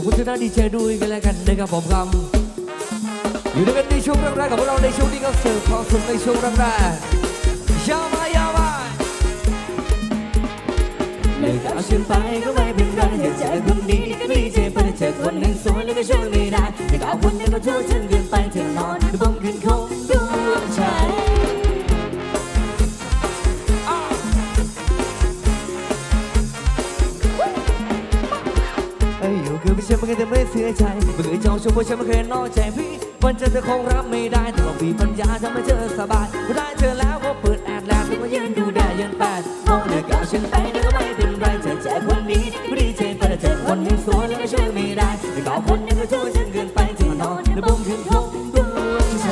อบคุณทุกท่านดีเจด้วยกันแล้วกันนะครับผมครับอยู่ด้วยกันในช่วงแรกๆกับพวกเราในช่วงนี้ก็เสิร์ฟความสุขในช่วงแรกๆยาวมายาวมาเลิกกับฉันไปก็ไม่เป็นไรอยากเจอคนนี้ก็ดีใจเพราะเจอคนหนึ่งสวยแล้วก็ช่วยไม่ได้แต่ก็เอาคนหนึงมาทั่วจนเกินไปเธอนอนดูผมขึ้นคอ อ้ยอยู่คือไม่ใช่ไม่เคยจะไม่เสียใจไม่เคยจองชมว่าฉันไม่เคยนอกใจพี่วันเจอเธอคงรับไม่ได้แต่เรามีปัญญาทำให้เธอสบายได้เธอแล้วก็เปิดแอดแล้วก็ยืนดูได้ยันแปดมองเลิกกับฉันไปแล้วก็ไม่เป็นไรจะเจอคนนี้ก็ดีใจเพราะได้เจอคนหนึ่งสวยแล้วก็ช่วยไม่ได้แต่ก็เอาคนนึงมาทั่วจนเกินไปเธอนอนดูผมขึ้นคงดวงใจ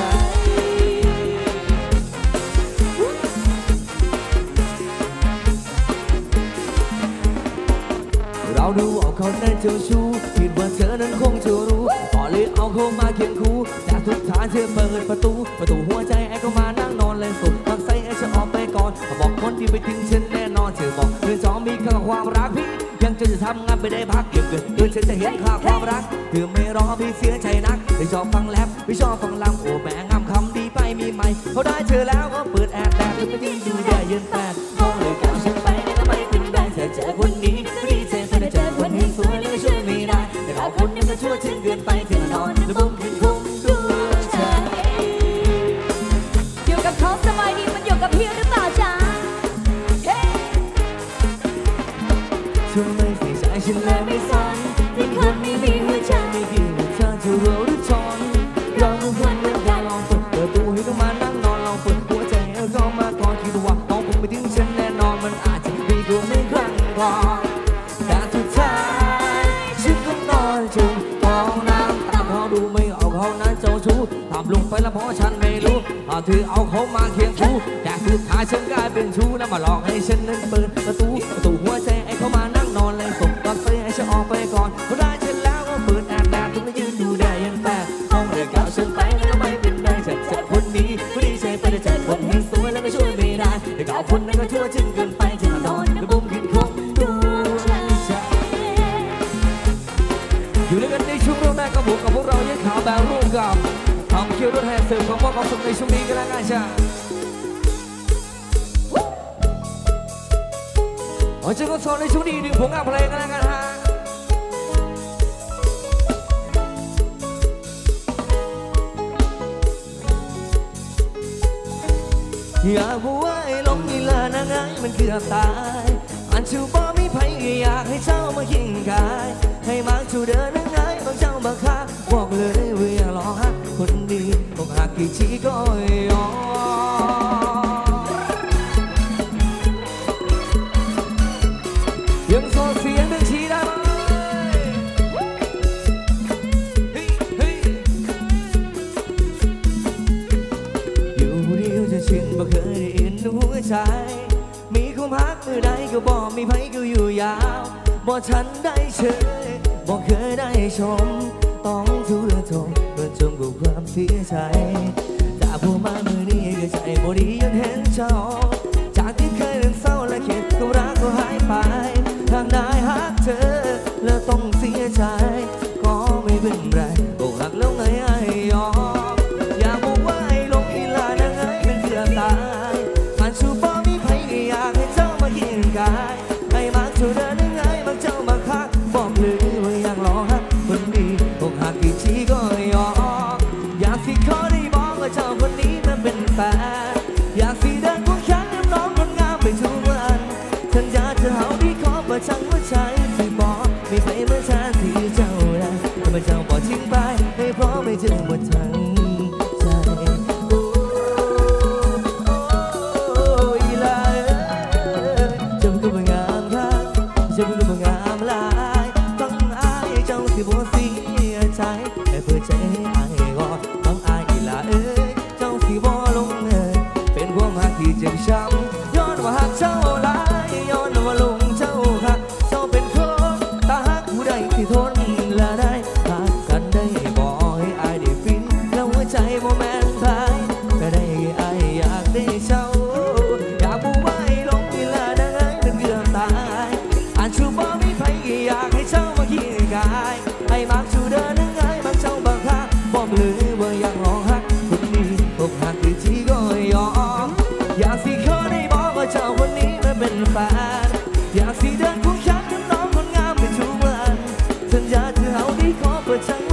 เราดูว่าเขานั้นเจ้าชู้ อเลยเอาเขามาเคียงคู่แต่ทุกทายเธอเปิดประตู ประตูหัวใจไอ้ก็มานั่งนอนเลยสุดทางใส่ไอ้จะออกไปก่อนบอกคนที่ไปถึงฉันแน่นอนเธอบอกเธอจองมีค่าความรักพี่ยังจะจะทำงานไปได้พักเก็บเงินเดือนฉันจะเห็นค่าความรักเธอไม่รอพี่เสียใจนักไม่ชอบฟังแรปไม่ชอบฟังลำโอ้แม่งามคำดีไปมีไหมเขาได้เธอแล้วก็เปิดแอดแต่เธอไม่ยืนดูได้ยืนแป ฉันเลยไม่สนที่คนไม่มีหัวใจไม่คิดว่าเธอจะรู้หรือทนเราทุกคนเมื่อการลองเปิดประตูให้ต้องมานั่งนอนลองเปิดหัวใจให้เข้ามาก่อนคิดว่าน้องคงไม่ทิ้งฉันแน่นอนมันอาจจะดีกว่าไม่ครั้งก่อนแต่สุดท้ายฉันก็นอนจมกองน้ำตาเขาดูไม่ออกเขานั้นเจ้าชู้ทำลงไปแล้วเพราะฉันไม่รู้พอเธอเอาเขามาเคียงคู่แต่สุดท้ายฉันกลายเป็นชู้แล้วมาหลอกให้ฉันนั้นเปิดประตูประตูหัวใจ คียวรถแห่เสริมความความสุขในช่วงนี้กันแล้วกันจ้าเอาเจอกันสอนในช่วงนี้หนึ่งผลงานเพลงกันแล้วกันฮะอย่ากบอกว่าไอ้ลงนี่ละนางไงมันเกือบตายอันชูบ่มีไผก็อยากให้เจ้ามาขิงกาย ให้มาชูเดิน เดียวจะชินบ่เคยได้เห็นหัวใจ มีความรักเมื่อใดก็บอกมีไผก็อยู่ยาวบ่ฉันได้เชยบ่เคยได้ชม ต้องทุรทมเพื่อจมกับความเสียใจจากผู้มามือนี้ก็ใจบ่ดียังเห็นเจ้า ปาหักผู้ ดี